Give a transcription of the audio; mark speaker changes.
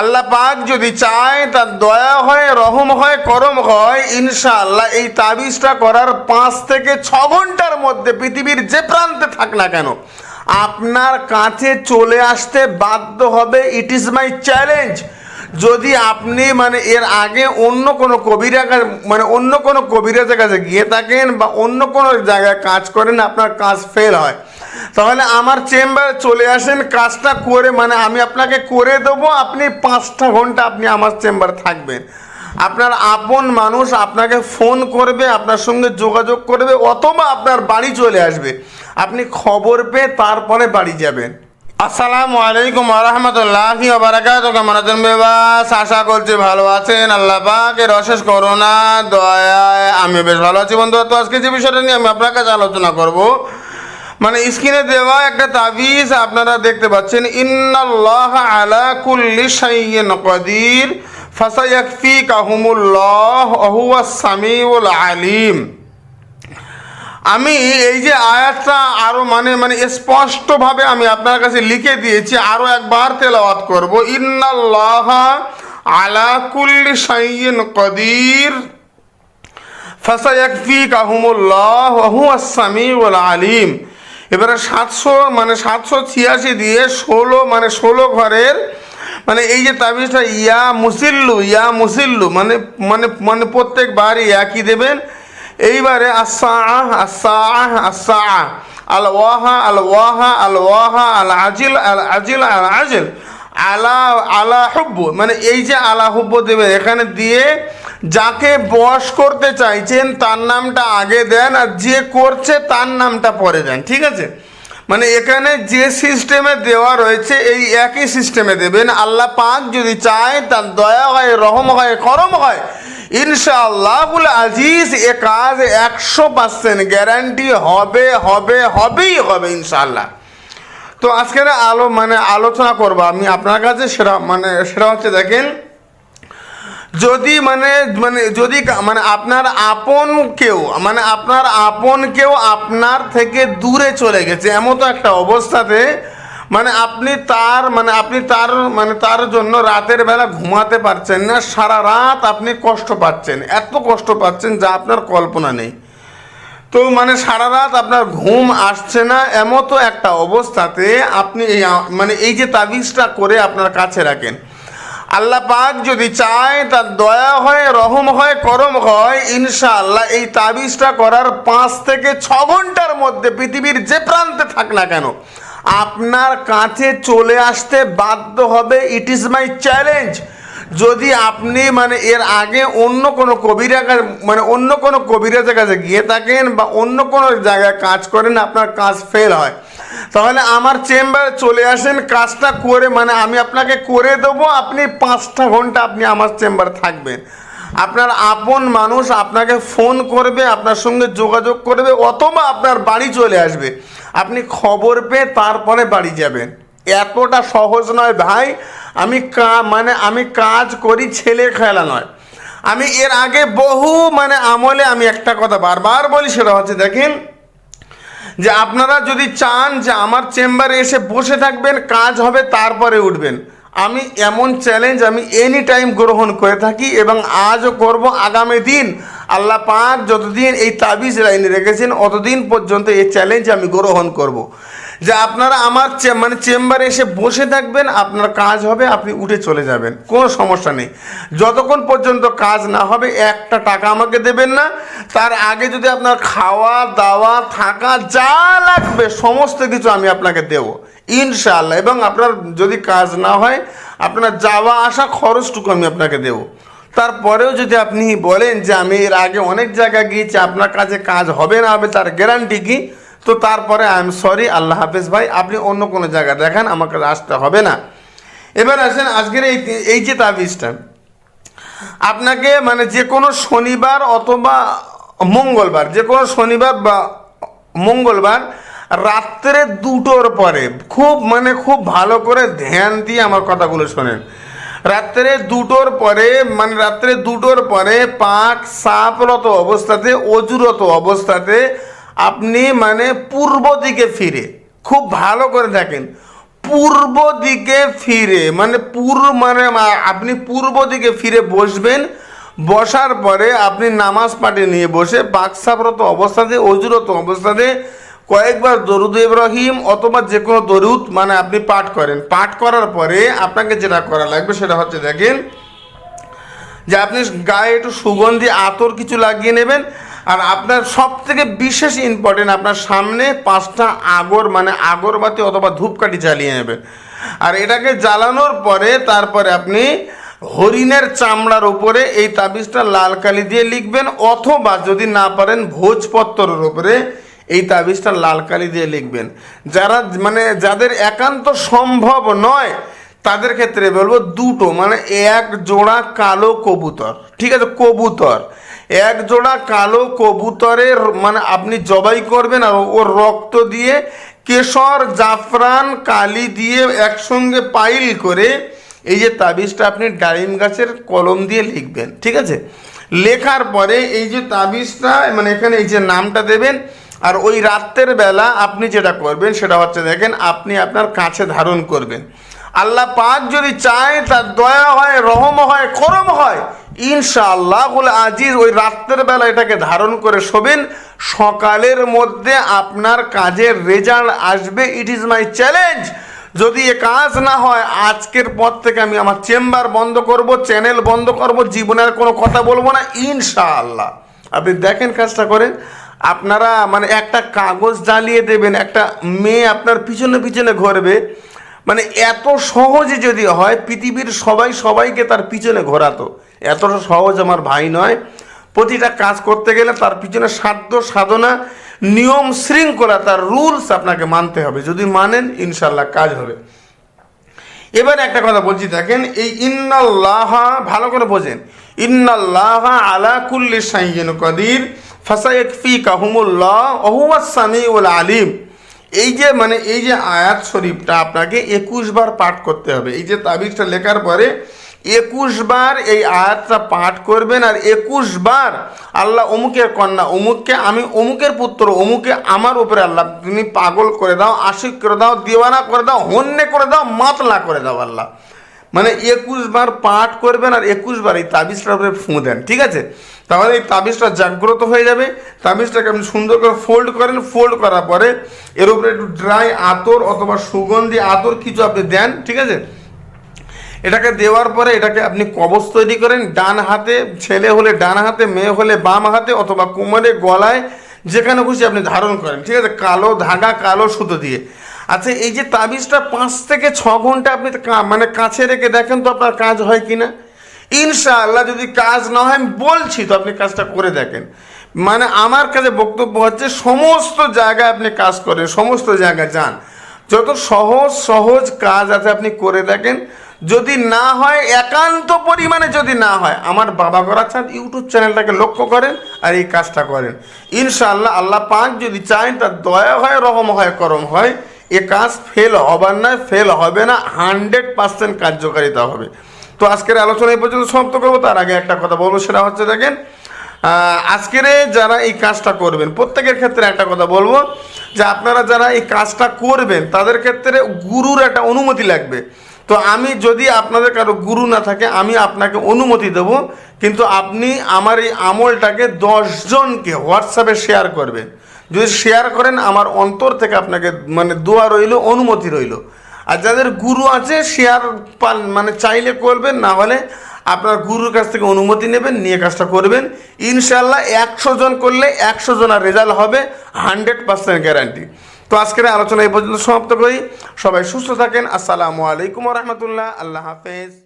Speaker 1: আল্লাহ পাক যদি চায়, তার দয়া হয়, রহম হয়, করম হয়, ইনশাআল্লাহ এই তাবিজটা করার পাঁচ থেকে ছ ঘণ্টার মধ্যে পৃথিবীর যে প্রান্তে থাক না কেন, আপনার কাছে চলে আসতে বাধ্য হবে ইট ইজ মাই চ্যালেঞ্জ যদি আপনি মানে এর আগে অন্য কোনো কবিরা মানে অন্য কোনো কবিরাজের কাছে গিয়ে থাকেন বা অন্য কোনো জায়গায় কাজ করেন, আপনার কাজ ফেল হয় তাহলে আমার চেম্বারে চলে আসেন, কাজটা করে মানে আমি আপনাকে করে দেবো, আপনি পাঁচটা ঘণ্টা আপনি আমার চেম্বারে থাকবেন। আপনার আপন মানুষ আপনাকে ফোন করবে, আপনার সঙ্গে যোগাযোগ করবে, অথবা আপনার বাড়ি চলে আসবে। আপনি খবর পেয়ে তারপরে বাড়ি যাবেন। আসসালামু আলাইকুম রহমতুল্লাহি বারাকাত কেমন আছেন বেবাস? আশা করছি ভালো আছেন। আল্লাহ পাকের অশেষ করোনা দয়ায় আমি বেশ ভালো আছি বন্ধু তো আজকে যে বিষয়টা নিয়ে আমি আপনার কাছে আলোচনা করব মানে স্ক্রিনে দেওয়া একটা তাবিজ আপনারা দেখতে পাচ্ছেন, ইন্নাল্লাহ আলা কুল্লি শাইইন কদির ফাসায়াকফি কাহুমুল্লাহ হুয়া সামিউল আলিম। আমি এই যে আয়াতটা আরও মানে মানে স্পষ্টভাবে আমি আপনার কাছে লিখে দিয়েছি, আরও একবার তেলাওয়াত করব, ইন্নাল্লাহ আলা কুল্লি শাইইন কদির ফাসায়াকফি কাহুমুল্লাহ হুয়া সামিউল আলিম। এবারে সাতশো মানে সাতশো ছিয়াশি দিয়ে ষোলো মানে ষোলো ঘরের মানে এই যে তাবিজটা, ইয়া মুসিল্লু ইয়া মুসিল্লু মানে মানে মানে প্রত্যেক প্রত্যেকবারই একই দেবেন। এইবারে আসা আসা আসা আল ওয়াহা আল ওয়াহা আল ওয়াহা আল আজিল আল আজিল আল আজিল আলা আলা হুব্বু মানে এই যে আলা হুব্বু দেবেন, এখানে দিয়ে যাকে বশ করতে চাইছেন, তার নামটা আগে দেন আর যে করছে, তার নামটা পরে দেন, ঠিক আছে? মানে এখানে যে সিস্টেমে দেওয়া রয়েছে, এই একই সিস্টেমে দেবেন। আল্লাহ পাক যদি চায়, তার দয়া হয়, রহম হয়, করম হয়, ইনশাআল্লাহুল আজিজ এ কাজ একশো পার্সেন্ট গ্যারান্টি হবে হবে, হবেই হবে, ইনশাআল্লাহ। তো আজকের আলো মানে আলোচনা করব আমি আপনার কাছে, সেটা মানে সেটা হচ্ছে দেখেন, যদি মানে মানে যদি মানে আপনার আপন কেউ মানে আপনার আপন কেউ আপনার থেকে দূরে চলে গেছে, এমন তো একটা অবস্থাতে মানে আপনি তার মানে আপনি তার মানে তার জন্য রাতের বেলা ঘুমাতে পারছেন না, সারা রাত আপনি কষ্ট পাচ্ছেন, এত কষ্ট পাচ্ছেন যা আপনার কল্পনা নেই। তো মানে সারা রাত আপনার ঘুম আসছে না, এমতো একটা অবস্থাতে আপনি এই মানে এই যে তাবিজটা করে আপনার কাছে রাখেন। আল্লাহ পাক যদি চায়, তার দয়া হয়, রহম হয়, করম হয়, ইনশাআল্লাহ এই তাবিজটা করার পাঁচ থেকে ছ ঘণ্টার মধ্যে পৃথিবীর যে প্রান্তে থাক না কেন, আপনার কাছে চলে আসতে বাধ্য হবে। ইট ইজ মাই চ্যালেঞ্জ যদি আপনি মানে এর আগে অন্য কোনো কবিরা মানে অন্য কোনো কবিরাজের কাছে গিয়ে থাকেন বা অন্য কোনো জায়গায় কাজ করেন, আপনার কাজ ফেল হয়। তাহলে আমার চেম্বারে চলে আসেন, কাজটা করে মানে আমি আপনাকে করে দেবো, আপনি পাঁচটা ঘণ্টা আপনি আমার চেম্বারে থাকবেন। আপনার আপন মানুষ আপনাকে ফোন করবে, আপনার সঙ্গে যোগাযোগ করবে, অথবা আপনার বাড়ি চলে আসবে। আপনি খবর পেয়ে তারপরে বাড়ি যাবেন। এতটা সহজ নয় ভাই। আমি কা মানে আমি কাজ করি ছেলে খেলা নয়। আমি এর আগে বহু মানে আমলে আমি একটা কথা বারবার বলি, সেটা হচ্ছে দেখেন যে আপনারা যদি চান যে আমার চেম্বারে এসে বসে থাকবেন, কাজ হবে, তারপরে উঠবেন। আমি এমন চ্যালেঞ্জ আমি এনি টাইম গ্রহণ করে থাকি এবং আজও করব। আগামী দিন আল্লাহ পাক যতদিন এই তাবিজ লাইনে রেখেছেন, অতদিন পর্যন্ত এই চ্যালেঞ্জ আমি গ্রহণ করব। যে আপনারা আমার মানে চেম্বারে এসে বসে থাকবেন, আপনার কাজ হবে, আপনি উঠে চলে যাবেন। কোনো সমস্যা নেই। যতক্ষণ পর্যন্ত কাজ না হবে, একটা টাকা আমাকে দেবেন না। তার আগে যদি আপনার খাওয়া, দাওয়া, থাকা যা লাগবে, সমস্ত কিছু আমি আপনাকে দেবো। ইনশাআল্লাহ। এবং আপনার যদি কাজ না হয়, আপনার যাওয়া, আসা খরচটুকু আমি আপনাকে দেবো। তারপরেও যদি আপনি বলেন যে আমি এর আগে অনেক জায়গায় গিয়েছি, আপনার কাছে কাজ হবে না হবে, তার গ্যারান্টি কি? তো তারপরে আই এম সরি আল্লাহ হাফেজ ভাই, আপনি অন্য কোনো জায়গা দেখান, আমাকে আসতে হবে না। এবার আসেন আজকের এই এই যে তাবিজটা। আপনাকে মানে যে কোনো শনিবার অথবা মঙ্গলবার, যে কোনো শনিবার বা মঙ্গলবার রাত্রে দুটোর পরে খুব মানে খুব ভালো করে ধ্যান দিয়ে আমার কথাগুলো শোনেন। রাত্রে দুটোর পরে মানে রাত্রে দুটোর পরে পাক সাপরত অবস্থাতে, অজুরত অবস্থাতে আপনি মানে পূর্ব দিকে ফিরে, খুব ভালো করে দেখেন, পূর্ব দিকে ফিরে মানে পূর্ব মানে আপনি পূর্ব দিকে ফিরে বসবেন, বসার পরে আপনি নামাজ পাঠে নিয়ে বসে বাক্সাবরত অবস্থাতে অজুরত অবস্থাতে কয়েকবার দরুদ ইব্রাহিম অথবা যে কোনো দরুদ মানে আপনি পাঠ করেন। পাঠ করার পরে আপনাকে যেটা করা লাগবে সেটা হচ্ছে দেখেন যে আপনি গায়ে একটু সুগন্ধি, আতর কিছু লাগিয়ে নেবেন আর আপনার সব থেকে বিশেষ ইম্পর্টেন্ট আপনার সামনে পাঁচটা আগর মানে আগরবাতি অথবা ধূপকাঠি জ্বালিয়ে নেবেন। আর এটাকে জ্বালানোর পরে তারপরে আপনি হরিণের চামড়ার উপরে এই তাবিজটা লাল কালি দিয়ে লিখবেন, অথবা যদি না পারেন ভোজপত্রের উপরে এই তাবিজটা লাল কালি দিয়ে লিখবেন। যারা মানে যাদের একান্ত সম্ভব নয় তাদের ক্ষেত্রে বলব দুটো মানে এক জোড়া কালো কবুতর, ঠিক আছে? কবুতর। এক জোড়া কালো কবুতরের মানে আপনি জবাই করবেন আর ওর রক্ত দিয়ে কেশর, জাফরান, কালি দিয়ে একসঙ্গে পাইল করে এই যে তাবিজটা আপনি ডালিম গাছের কলম দিয়ে লিখবেন, ঠিক আছে? লেখার পরে এই যে তাবিজটা মানে এখানে এই যে নামটা দেবেন, আর ওই রাত্রের বেলা আপনি যেটা করবেন সেটা হচ্ছে দেখেন, আপনি আপনার কাছে ধারণ করবেন। আল্লাহ পাক যদি চায়, তার দয়া হয়, রহম হয়, করম হয়, ইনশাআল্লাহ আজিজ ওই রাত্রের বেলা এটাকে ধারণ করে শোবেন। সকালের মধ্যে আপনার কাজের রেজাল্ট আসবে। ইট ইজ মাই চ্যালেঞ্জ যদি এ কাজ না হয়, আজকের পর থেকে আমি আমার চেম্বার বন্ধ করব, চ্যানেল বন্ধ করব জীবনের কোনো কথা বলব না, ইনশাআল্লাহ। আপনি দেখেন কাজটা করেন। আপনারা মানে একটা কাগজ জ্বালিয়ে দেবেন, একটা মেয়ে আপনার পিছনে পিছনে ঘুরবে। মানে এত সহজে যদি হয়, পৃথিবীর সবাই সবাইকে তার পিছনে ঘোরাতো। এতটা সহজ আমার ভাই নয়। প্রতিটা কাজ করতে গেলে তার পিছনে সাধ্য সাধনা, নিয়ম শৃঙ্খলা, তার রুলস আপনাকে মানতে হবে। যদি মানেন ইনশাল্লাহ কাজ হবে। এবার একটা কথা বলছি, দেখেন, এই ইন্নাল্লাহ, ভালো করে বোঝেন। ইন্নাল্লাহ আলা কুল্লি সাইয়িন কদির ফাসায়াকফি কাহুমুল্লাহ ওহুয়াস সামিউল আলিম। এই যে মানে এই যে আয়াত শরীফটা আপনাকে একুশ বার পাঠ করতে হবে। এই যে তাবিজটা লেখার পরে একুশ বার এই আয়াতটা পাঠ করবেন আর একুশ বার আল্লাহ অমুকের কন্যা, অমুককে আমি অমুকের পুত্র, অমুকে আমার উপরে আল্লাহ, তুমি পাগল করে দাও, আশিক করে দাও, দিওয়ানা করে দাও, হন্যে করে দাও, মাতলা করে দাও আল্লাহ। মানে একুশ বার পাঠ করবেন আর একুশ বার এই তাবিজটা উপরে ফুঁ দেন, ঠিক আছে? তাহলে এই তাবিজটা জাগ্রত হয়ে যাবে, তাবিজটাকে আপনি সুন্দর করে ফোল্ড করেন ফোল্ড করার পরে এর উপরে একটু ড্রাই আতর অথবা সুগন্ধি আতর কিছু আপনি দেন, ঠিক আছে? এটাকে দেওয়ার পরে এটাকে আপনি কবচ তৈরি করেন, ডান হাতে ছেলে হলে ডান হাতে, মেয়ে হলে বাম হাতে অথবা কোমরে, গলায় যেখানে খুশি আপনি ধারণ করেন, ঠিক আছে? কালো ধাগা, কালো সুতো দিয়ে। আচ্ছা এই যে তাবিজটা পাঁচ থেকে ছ ঘণ্টা আপনি কা- মানে কাছে রেখে দেখেন তো আপনার কাজ হয় কিনা? ইনশাআল্লাহ যদি কাজ না হয়, আমি বলছি তো আপনি কাজটা করে দেখেন। মানে আমার কাছে বক্তব্য হচ্ছে, সমস্ত জায়গায় আপনি কাজ করেন, সমস্ত জায়গায় যান। যত সহজ সহজ কাজ আছে আপনি করে দেখেন। যদি না হয়, একান্ত পরিমাণে যদি না হয়, আমার বাবা করা চাঁদ ইউটিউব চ্যানেলটাকে লক্ষ্য করেন আর এই কাজটা করেন। ইনশাআল্লাহ আল্লাহ পাক যদি চান তার দয়া হয়, রহম হয়, করম হয় এ কাজ ফেল হবার নয় ফেল হবে না হান্ড্রেড পার্সেন্ট কার্যকারিতা হবে। তো আজকের আলোচনা এই পর্যন্ত সমাপ্ত করব, তার আগে একটা কথা বলব, সেটা হচ্ছে দেখেন আজকের যারা এই কাজটা করবেন, প্রত্যেকের ক্ষেত্রে একটা কথা বলব, যে আপনারা যারা এই কাজটা করবেন, তাদের ক্ষেত্রে গুরুর একটা অনুমতি লাগবে। তো আমি যদি আপনাদের কারও গুরু না থাকে, আমি আপনাকে অনুমতি দেব, কিন্তু আপনি আমার এই আমলটাকে দশজনকে হোয়াটসঅ্যাপে শেয়ার করবেন। যদি শেয়ার করেন, আমার অন্তর থেকে আপনাকে মানে দোয়া রইল, অনুমতি রইল। আর যাদের গুরু আছে শেয়ার পান- মানে চাইলে করবেন, না হলে আপনার গুরুর কাছ থেকে অনুমতি নেবেন, নিয়ে কাজটা করবেন। ইনশাল্লাহ একশো জন করলে একশো জনের রেজাল্ট হবে হান্ড্রেড পার্সেন্ট গ্যারান্টি তো আজকের আলোচনা এই পর্যন্ত সমাপ্ত করি। সবাই সুস্থ থাকেন। আসসালামু আলাইকুম রহমতুল্লাহ। আল্লাহ হাফেজ।